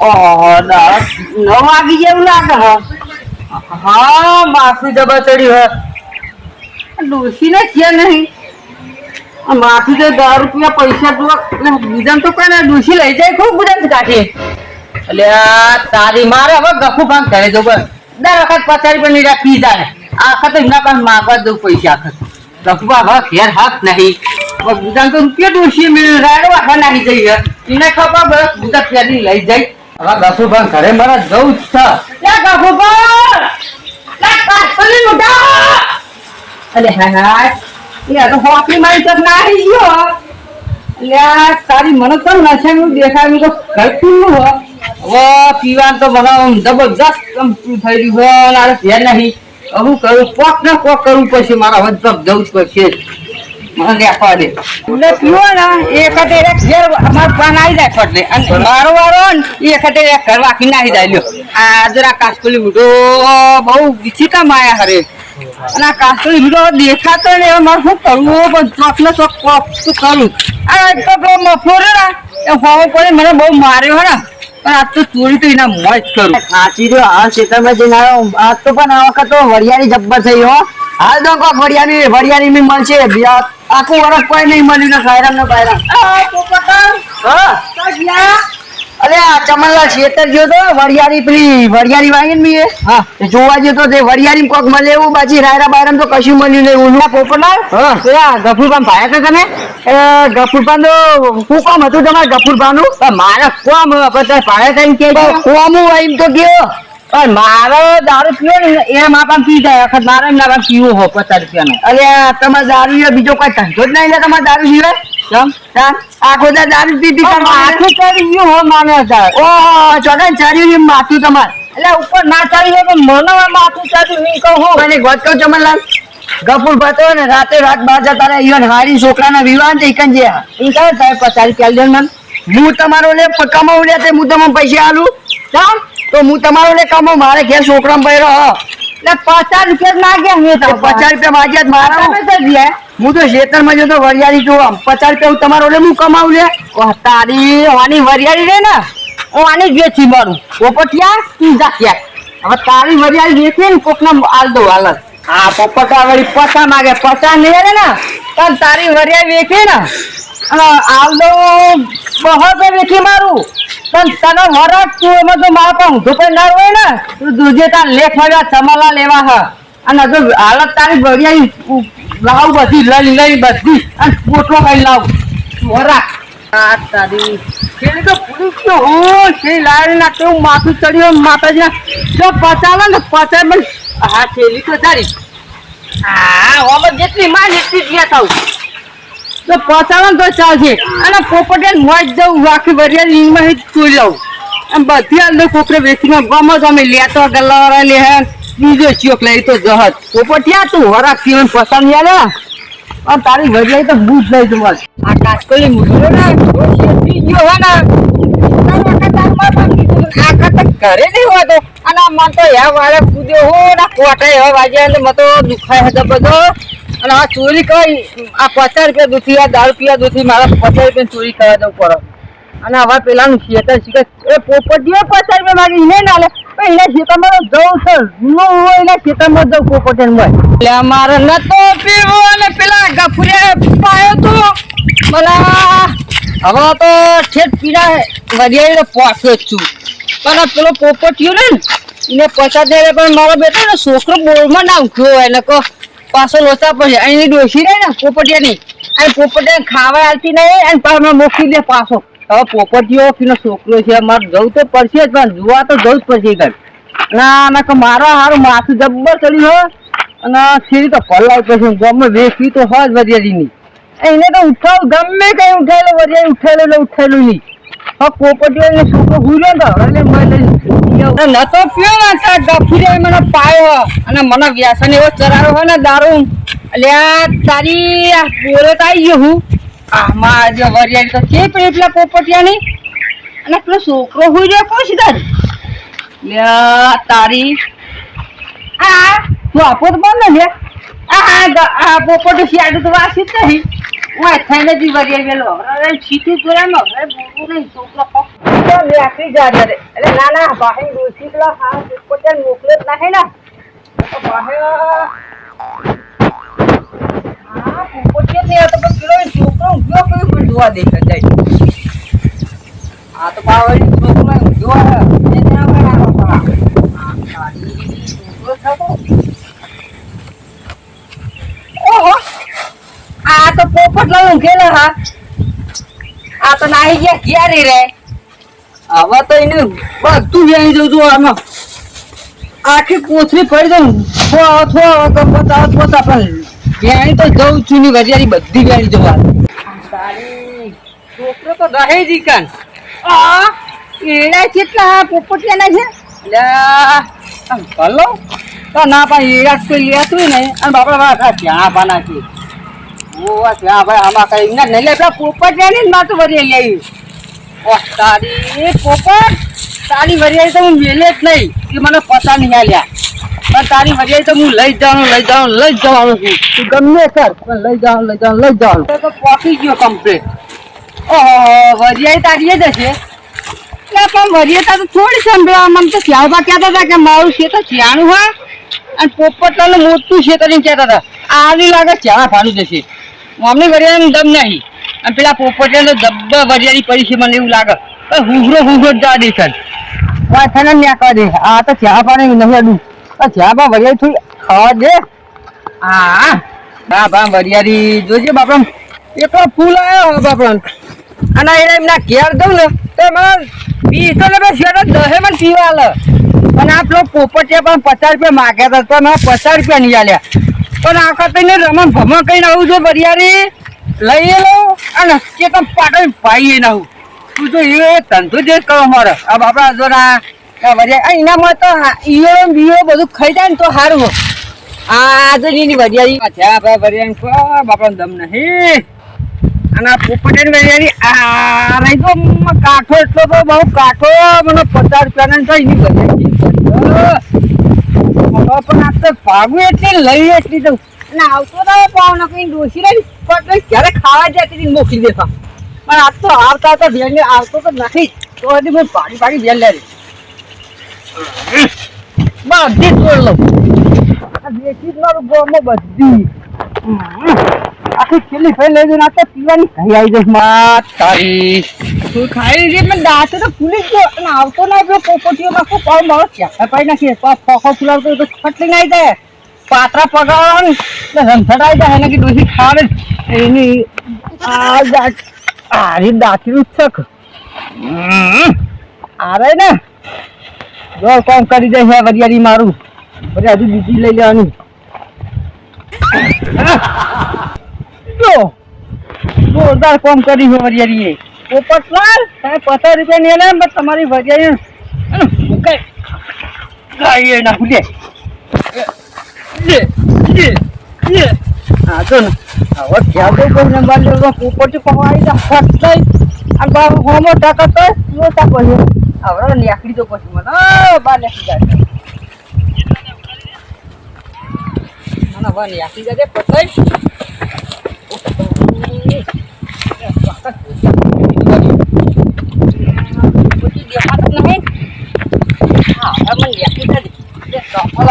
નવ વાગી જેવું લાગે હ. હા માથું જબર ચડી હ. ને છે નહીં? માથું તો દસ રૂપિયા પૈસા તો એટલે બીજાને તો કોઈ ડોસી લઈ જાય, ખૂબ બધા કાઢી એટલે તારી મારે હવે ગફુ ભાંગ કરે તો. દર વખત પચાસ રૂપિયા ની રાખી જાય આ વખત એમના પાસે માગવા દઉં પૈસા ગફુ ભાગ ઘેર હાથ નહીં. બીજાને તો રૂપિયા ડોસી મેળ રાડો આખા નાખી જઈએ. એને ખબર બસ બીજા ફેરી લઈ જાય. હવે ગફુ ઘરે મારે જવું જ છે. લે ગફુ ભાગ લે કાસલી મુઢા અલે હા હા એ તો હોકી મારી તક ના આવી ગયો. અલ્યા તારી મને તો નશાનું દેખાયું તો ઘરકું હો. પીવાનું તો મને જબરજસ્ત થઈ રહ્યું ધ્યાન નહીં. હું કરું, કોક ને કોક કરવું પડશે, મારા હવે જવું જ પડશે. મને દેખવા દે. એટલે પીવો ને એ વખતે એક ઘેર અમાર પાન આવી જાય ફટલે અને મારો વારો ને એ વખતે એક ઘર વાકી નાખી જાય લ્યો. આ જરા કાસકોલી બુઢો બહુ વિચિત્ર માયા હરે. અને આ કાસકોલી બુઢો દેખાતો ને મારે શું કરવું? પણ ચોક ને ચોક કોક કરું? આ તો ને હોવો પડે મને બહુ માર્યો હે ને. પણ આજ તો ચોરી તો એના મોજ કરું. સાચી રહ્યો હાલ ક્ષેત્રમાં જઈને આવ્યો. આજ તો પણ આ વખત તો વરિયાળી જબ્બર થઈ હો. હાલ તો વરિયાળી વરિયાળી મળશે બે- આખું વરસ કોઈ નહીં મળ્યું ને સાયરામ ને બાયરામ આ પોપટા હા. તો ગયા અરે આ ચમનલાલ શેતર ગયો તો વરિયારી પેલી વરિયારી વાગી ને બી હા. જોવા ગયો તો તે વરિયારી કોક મળે એવું બાજી રાયરા બાયરામ તો કશું મળ્યું નહીં. ઉલ્લા પોપટલાલ? હા. ગફુરભાન ભાયા હતા તમે એ ગફુરભાન તો શું કામ હતું તમારે ગફુરભાનું? મારે કોમ બધા ભાયા થઈને કે કોમ હું એમ તો ગયો. પણ મારો દારૂ પીવો ને એ માપા પી જાય. વખત મારે એમ ના પીવો હો પચાસ રૂપિયાનો. અરે તમારે દારૂ બીજો કોઈ ધંધો જ નહીં તમારે દારૂ તાન આખો દારૂ જ પી પી પણ કરવાનું. માથું ચડી ગયું હો માને ચોટાણ ચાર્યું માથું તમારે. એટલે ઉપર ના ચાલી હોય પણ મને માથું નહીં કહું મને ગોત કહું ચમનલાલ ગફુર ભાતો ને રાતે રાત બહાર જતા રહ્યા. ઈવન હારી છોકરાના વિવાહ ને ઈકન જે ઈ કહે સાહેબ પચાસ રૂપિયા લે મને. હું તમારો લે કમાવું લે તે હું તમને પૈસા આલું. ચાલ તો હું તમારો લે કમાવું મારે ઘેર છોકરા હ. એટલે પચાસ રૂપિયા ના હું મેં તો પચાસ રૂપિયા માગ્યા મારા લે. હું તો ખેતરમાં જતો વરિયાળી જોવા પચાસ રૂપિયા હું તમારો લે હું કમાવું લે. તારી વાની વરિયાળી રે ને. હું આની જ વેચી મારું. પોપટિયા તું જા ક્યાંક. હવે તારી વરિયાળી વેચી ને કોક ને આલ દો હાલ હા પોપટા વળી પચા માગે પચા નહીં રે ને. પણ તારી વરિયાળી વેચી ને. આલ દો બહો વેચી મારું. પણ તને વરસ તું એમાં તો મારા પણ ઊંધું પણ ના હોય ને તું દૂધે તાર લેખ મળ્યા ચમાલા લેવા હ. અને હજુ હાલત તારી ભર્યા લાવ બધી લઈ લઈ બધી અને પોટલો કઈ લાવ. વરા આ તારી. પેલી તો ભૂલી ગયો હું છે ના કેવું માથું ચડ્યું માતાજી જો પચાવે ને પચાવે પણ હા થેલી તો તારી. હા ઓમાં જેટલી માં એટલી જ ગયા થાવ તો ને તો ચાલશે. અને પોપટે મોજ જવું આખી વરિયાળી જ ચોરી લઉં. આમ બધી અંદર કોકરે વેચીને ગમો તો અમે લેતો, ગલ્લાવાળા લે હે. બીજો ચોક લઈ તો જહત. પોપટિયા તું? વરા પીવન પસંદ યાદ અને તારી વરિયાળી તો બૂજ લઈ બસ. આ કાસ્કોલી મૂક્યો ને? બીજો હે ને? ઘરે નહીં હોતો. અને મન તો યા વાળે કૂદ્યો હો ના. કોટાય કોટાઈ હવે વાગ્યા એટલે મને તો દુખાય હતો બધો અને આ ચોરી કઈ? આ પચાસ રૂપિયા દૂધી, આ દારૂ પીવા દૂધી, મારા પચાસ રૂપિયા ચોરી કરવા જવું પડે. અને હવે પેલાનું શેતર શીખે એ પોપટીઓ પચાસ રૂપિયા માગી એને ના લે. એના ખેતરમાં તો જવું છે. હું હું એના ખેતરમાં જવું પોપટીને માં એટલે અમારે નતો પીવો અને પેલા ગફુરે પાયો તો. મને હવે તો ઠેઠ પીડા વરિયાળીને પહોંચ્યો જ છું. પણ આ પેલો પોપટીઓ ને એને પચાસ દે પણ મારો બેટો ને છોકરો બોલમાં નાખ્યો એને કહો. પાછો લોચા પછી અહીં ડોસી રહે ને, પોપટિયાની. અને પોપટિયા ખાવા આવતી નહીં અને પાછો મોકલી દે પાછો. હવે પોપટીઓ કીનો છોકરો છે મારે જવું તો પડશે જ, પણ જોવા તો જવું જ પડશે ઘર. ના ના કે મારા હારું માથું જબ્બર ચડ્યું હોય અને સીરી તો પલાવ પછી ગમે વેચવી તો હોય જ વરિયાળીની. એને તો ઉઠાવ, ગમે કઈ ઉઠાયેલો, વરિયાળી ઉઠાયેલો, એટલે ઉઠાયેલું નહીં. હવે પોપટીઓ છોકરો ભૂલ્યો તો એટલે મેં નતો પીયો ને ગફુરે મને પાયો અને મને વ્યસન એવો ચરાયો હોય ને દારૂ. એટલે તારી આ બોરે તો ગયો હું. આમાં જો વરિયાળી તો છે પણ એટલા પોપટિયાની. અને પેલો છોકરો હોય રહ્યો કોઈ તારી? લે તારી આ, તું આપો તો બંધ ને આ પોપટ શિયાળું તો વાસી જ નહીં. ઓય થઈને જી વરિયાળી વેલો. હવે છીતું જોયા હવે બોલવું નહીં, છોકરો તો બેકરી જા રે એટલે ના ના, ભાઈ ડોસી પેલા હા પોતે મોકલે જ નાખે ને. તો ભાઈ, હા નહીં, આ તો પણ પેલો છોકરો કયો પણ જોવા દે જાય. આ તો પાવડી છોકરો ઊંઘ્યો હે. ના આ બાપા. આ તારી છોકરો થતો. ઓહો આ તો પોપટ લો ઊંઘેલો હા. આ તો નાહી ગયા ક્યારે રે. હવે તો એને બધું વેણી જવું છું આમાં. આખી કોથળી પડી દઉં. થો થો તો પોતા પણ વેણી તો જઉં છું ની વરિયારી બધી વેણી જવા છોકરો તો રહે જ કાન આ એડા કેટલા પોપટિયાના છે? ભલો. તો ના પણ એડા કોઈ લેતું ને અને બાપડા બાપા ત્યાં પાના છે. ઓવા ના ભાઈ આમાં કઈ ના નહીં લે પેલા પોપટ લે ને માથું તો લઈ ઓહ તારી પોપટ તારી વરિયાળી તો હું મેલે જ નહીં. એ મને પતા નહીં આલ્યા પણ તારી વરિયાળી તો હું લઈ જવાનું લઈ જવાનું લઈ જવાનું છું. તું ગમે કર પણ લઈ જવાનું લઈ જવાનું લઈ જવાનું તો તો પહોંચી ગયો કમ્પ્લીટ ઓહો વરિયાળી તારી જ હશે? પણ વરિયાતા તો થોડી સંભળાવા મને તો શ્યાવભા કહેતા હતા કે મારું ખેતર શ્યાણું હોય. અને પોપટલાનું મોટું છે એમ કહેતા હતા. આવી લાગે ચાણા ફાડું જશે. મમ્મી વરિયાળીનું દમ નહીં. અને પેલા પોપટિયાનો જબ્બર વરિયાળી પડી છે મને એવું લાગે. પણ હુહરો હુહરો જ જા દે છે ને ન્યા કરી દે આ તો ચા પાણી નહીં અડું. આ ચા પા વરિયાળી થોડી ખાવા દે. હા. બા બા વરિયાળી જોજે બાપા એટલો ફૂલ આવ્યો હો બાપા અને એને એમના ઘેર દઉં ને તો એમાં પીતો તો બે શેર દહે મને પીવા આલે. અને આ પેલો પોપટિયા પણ પચાસ રૂપિયા માગ્યા હતા, તો પચાસ રૂપિયા નહીં આલ્યા. પણ આખા તઈને રમણ ભમણ કહીને આવું જો બરિયારી લઈ લઉં અને કે તમે પાટણ ભાઈ એને આવું. તું જો એ ધંધો જે કરો મારો આ બાપડા જો ના એનામાં તો ઈયો બીયો બધું ખાઈ જાય ને તો સારું. આ આપણા વરિયાળી. કો બાપડા દમ નહીં. અને આ પોપટિયાની આ રહી તો કાઠો એટલો તો બહુ કાઠો મને પચાસ રૂપિયાના તો નહીં પણ આ તો ભાગું એટલે લઈ એટલી તો. અને આવતો તો પાવનો કઈ ડોસી રહી પણ ક્યારે ખાવા જાય તેથી મોકલી દેતા. પણ આ તો આવતા તો બેન આવતો તો નથી. તો હજી હું પાડી પાડી બેન લે બધી તોડ લઉં. દેશી જ મારું ગોમાં બધી. છેલ્લી ફેર લઈ જઈને આ પીવાની કઈ આવી જઈશમાં તારી. તું ખાઈ લીધી પણ દાંત તો ફૂલી ગયો. અને આવતો ના પેલો પોપટીઓ કોઈ પાવ મારો ચેકા પાઈ નાખીએ. ફોખો ફૂલાવતો તો ફટલી નાઈ જાય. પાત્રા પગાવવાનું એટલે આવી જાય, એને કે ડોસી ખાવે. એની આ દાંત, આરી દાંતનું છક આરે ને. જો, કોમ કરી દે છે વરિયાળી મારું. પછી હજુ બીજી લઈ લેવાની. જો જોરદાર કામ કરી છે વરિયાળીએ. પોપટલાલ તમે પચાસ રૂપિયા ને લે બસ તમારી વરિયાળી ગાઈએ નાખું લે. લે લે લે. હા જો હવે ખ્યાલ તો કોઈ ફટ લઈ. અને બાર હોમો ટકા તો લો પછી હવે નીકળી તો પછી મને. અ, બાર નીકળી જાય.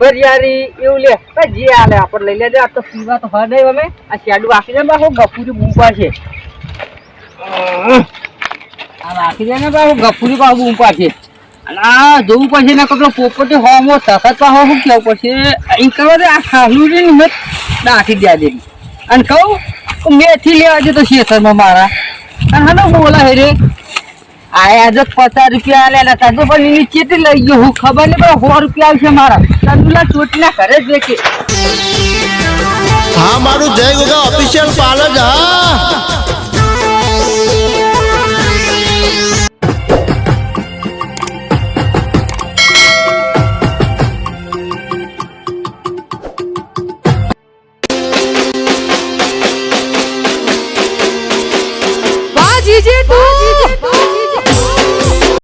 વરિયાળી એવું લે. જે હાલે, આપણે લઈ લેજે. આ તો પીવા તો હદય અમે આ શેડું રાખી દે બા હું ગફુરી બૂંપા છે. આ રાખી દે ને ગફુરી બા બૂંપા છે. અને આ જોવું પડશે ને કેટલો પોપટી હોમો તખત પા હું કેવું પડશે? અહીં કરવા દે આ ખાલું ને મેં નાખી દે દેવી અને કહું, મેથી લેવા જતો શેતરમાં મારા. અને હાલો બોલા હે રે આયા જો પચાસ રૂપિયા આલ્યા હતા તો પણ એની ચેટી લઈ ગયો. હું ખબર નહીં પણ સો રૂપિયા આવશે મારા. તંદુલા ચોટલા ઘરે જ દેખી હા, મારું જય ગોગા ઓફિશિયલ પાર્લર હા.